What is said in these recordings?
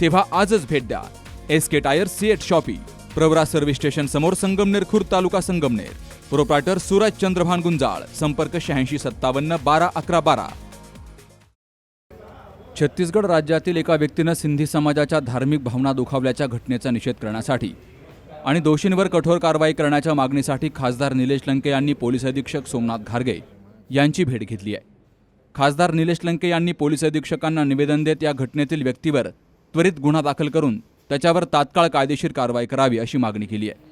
तेव्हा आजच भेट द्या. S K tyre CEAT shoppe Pravara service station समोर संगमनेर खुर्द तालुका संगमनेर. प्रोप्रायटर सूरज चंद्रभान गुंजाळ संपर्क शहाऐंशी सत्तावन्न बारा अकरा बारा. छत्तीसगड राज्यातील एका व्यक्तीनं सिंधी समाजाच्या धार्मिक भावना दुखावल्याच्या घटनेचा निषेध करण्यासाठी आणि दोषींवर कठोर कारवाई करण्याच्या मागणीसाठी खासदार निलेश लंके यांनी पोलीस अधीक्षक सोमनाथ घारगे यांची भेट घेतली आहे. खासदार निलेश लंके यांनी पोलीस अधीक्षकांना निवेदन देत या घटनेतील व्यक्तीवर त्वरित गुन्हा दाखल करून त्याच्यावर तात्काळ कायदेशीर कारवाई करावी अशी मागणी केली आहे.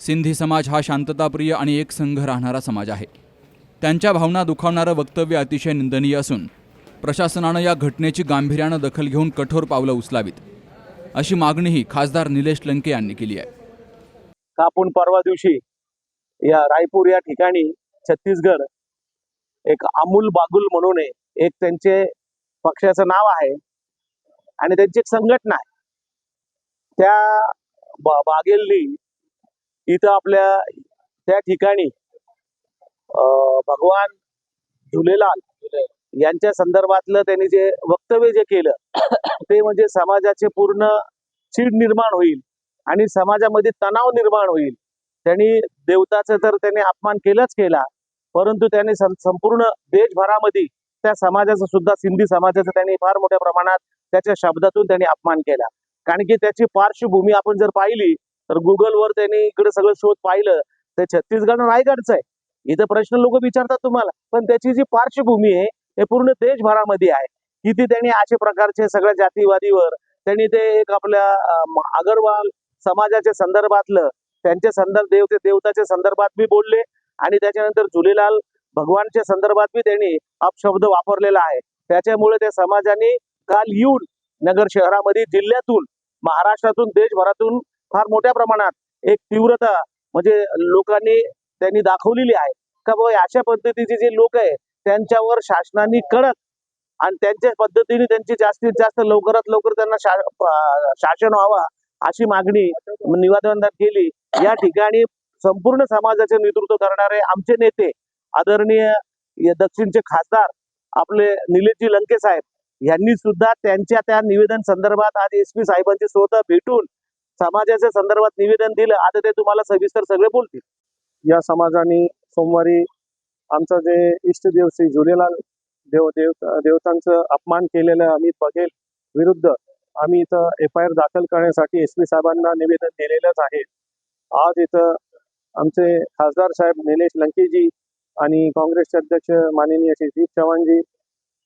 सिंधी समाज हा शांतताप्रिय आणि एक संघ राहणारा समाज आहे. त्यांच्या भावना दुखावणारं वक्तव्य अतिशय निंदनीय असून प्रशासनानं या घटनेची गांभीर्यानं दखल घेऊन कठोर पावलं उचलावीत अशी मागणीही खासदार निलेश लंके यांनी केली आहे. कापून परवा दिवशी या रायपूर या ठिकाणी छत्तीसगड एक अमूल बागुल म्हणून एक त्यांचे पक्षाचं नाव आहे. आणि त्यांची एक संघटना आहे. त्या बा- बागेल्ली इथं आपल्या त्या ठिकाणी अं, भगवान झुलेलाल यांच्या संदर्भातलं त्यांनी जे वक्तव्य जे केलं ते म्हणजे समाजाचे पूर्ण चीड निर्माण होईल आणि समाजामध्ये तणाव निर्माण होईल. त्यांनी देवताचं तर त्यांनी अपमान केलाच केला परंतु त्यांनी संपूर्ण देशभरामध्ये त्या समाजाचं सुद्धा सिंधी समाजाचं त्यांनी फार मोठ्या प्रमाणात त्याच्या शब्दातून त्यांनी अपमान केला. कारण की त्याची पार्श्वभूमी आपण जर पाहिली तर गुगलवर त्यांनी इकडे सगळं शोध पाहिलं तर छत्तीसगड रायगडचं आहे इथं प्रश्न लोक विचारतात तुम्हाला पण त्याची जी पार्श्वभूमी आहे हे पूर्ण देशभरामध्ये आहे. किती त्यांनी अशा प्रकारचे सगळ्या जातीवादीवर त्यांनी ते एक आपल्या अगरवाल समाजाच्या संदर्भातलं त्यांच्या संदर्भ देवते देवताच्या संदर्भात बी बोलले आणि त्याच्यानंतर झुलेलाल भगवानच्या संदर्भात बी त्यांनी अपशब्द वापरलेला आहे. त्याच्यामुळे त्या समाजाने काल येऊन नगर शहरामध्ये जिल्ह्यातून महाराष्ट्रातून देशभरातून फार मोठ्या प्रमाणात एक तीव्रता म्हणजे लोकांनी त्यांनी दाखवलेली आहे. का बाबा अशा पद्धतीचे जे लोक आहे त्यांच्यावर शासनाने कडक आणि त्यांच्या पद्धतीने त्यांची जास्तीत जास्त लवकरात लवकर त्यांना शा- शासन व्हावा अशी मागणी निवेदनात केली. या ठिकाणी संपूर्ण समाजाचे नेतृत्व करणारे आमचे नेते आदरणीय दक्षिणचे खासदार आपले निलेशजी लंके साहेब यांनी सुद्धा त्यांच्या त्या निवेदन संदर्भात आज एस पी साहेबांची स्वतः भेटून समाजाच्या संदर्भात निवेदन दिलं. आता ते तुम्हाला सविस्तर सगळे बोलतील. या समाजाने सोमवारी आमचं जे इष्टदेव श्री झुलेलाल देव देव देवतांचं अपमान केलेलं अमित बघेल विरुद्ध आम्ही इथं एफ आय आर दाखल करण्यासाठी एस पी साहेबांना निवेदन दिलेलंच आहे. आज इथं आमचे खासदार साहेब निलेश लंकेजी आणि काँग्रेसचे अध्यक्ष माननीय श्री दीप चव्हाणजी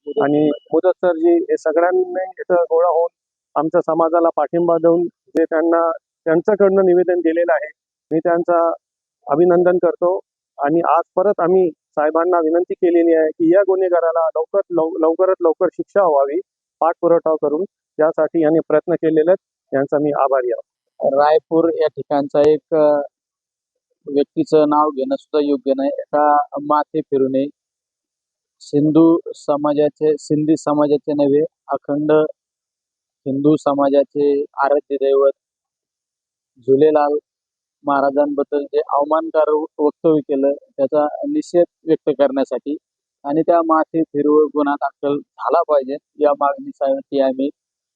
आणि मुदत सरजी हे सगळ्यांनी इथं गोळा होऊन आमच्या समाजाला पाठिंबा देऊन जे त्यांना त्यांच्याकडनं निवेदन दिलेलं आहे मी त्यांचा अभिनंदन करतो. आणि आज परत आम्ही साहेबांना विनंती केलेली आहे की या गुन्हेगाराला लवकर लव लवकरात लवकर शिक्षा व्हावी पाठपुरावा करून. यासाठी यांनी प्रयत्न केलेले आहेत. यांचा मी आभारी आहे. रायपूर या ठिकाणचा एक व्यक्तीचं नाव घेणं सुद्धा योग्य नाही. एका माथे फिरूने सिंधू समाजाचे सिंधी समाजाचे नव्हे अखंड हिंदू समाजाचे आराध्य दैवत झुलेलाल महाराजांबद्दल जे अवमानकारक वक्तव्य केलं त्याचा निषेध व्यक्त करण्यासाठी आणि त्या माथे फिरवून गुन्हा दाखल झाला पाहिजे. या मागणीसाठी आम्ही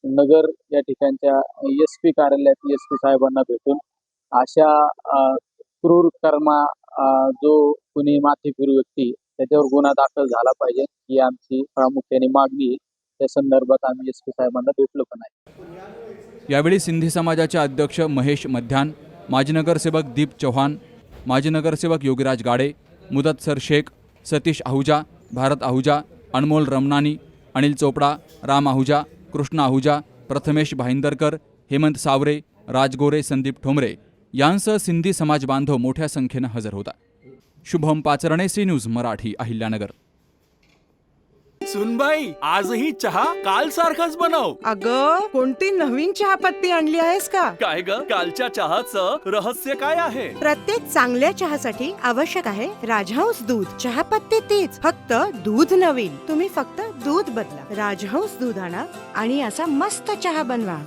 नगर या ठिकाणच्या एस पी कार्यालयात एस पी साहेबांना भेटून अशा क्रूर कर्मा जो कुणी माथे फिरू व्यक्ती त्याच्यावर गुन्हा दाखल झाला पाहिजे ही आमची प्रामुख्याने मागणी आहे. त्या संदर्भात आम्ही एस पी साहेबांना भेटलो पण आहे यावेळी सिंधी समाजाचे अध्यक्ष महेश मध्यान माजी नगरसेवक दीप चव्हाण माजी नगरसेवक योगीराज गाडे मुदतसर शेख सतीश आहुजा भारत आहुजा अनमोल रमनानी अनिल चोपडा राम आहुजा कृष्ण आहुजा प्रथमेश भाईंदरकर हेमंत सावरे राजगोरे संदीप ठोंबरे यांसह सिंधी समाज बांधव मोठ्या संख्येनं हजर होता. Shubham Pacharne C news Marathi Ahilyanagar. सुनबाई आजही चहा काल सारखाच बनव. अग कोणती नवीन चहापत्ती आणली आहेस का? काय ग? कालच्या चहाचं रहस्य काय आहे? प्रत्येक चांगल्या चहासाठी आवश्यक आहे राजहंस दूध. चहापत्ती तीच फक्त दूध नवीन. तुम्ही फक्त दूध बदला. राजहंस दूध आणा आणि असा मस्त चहा बनवा.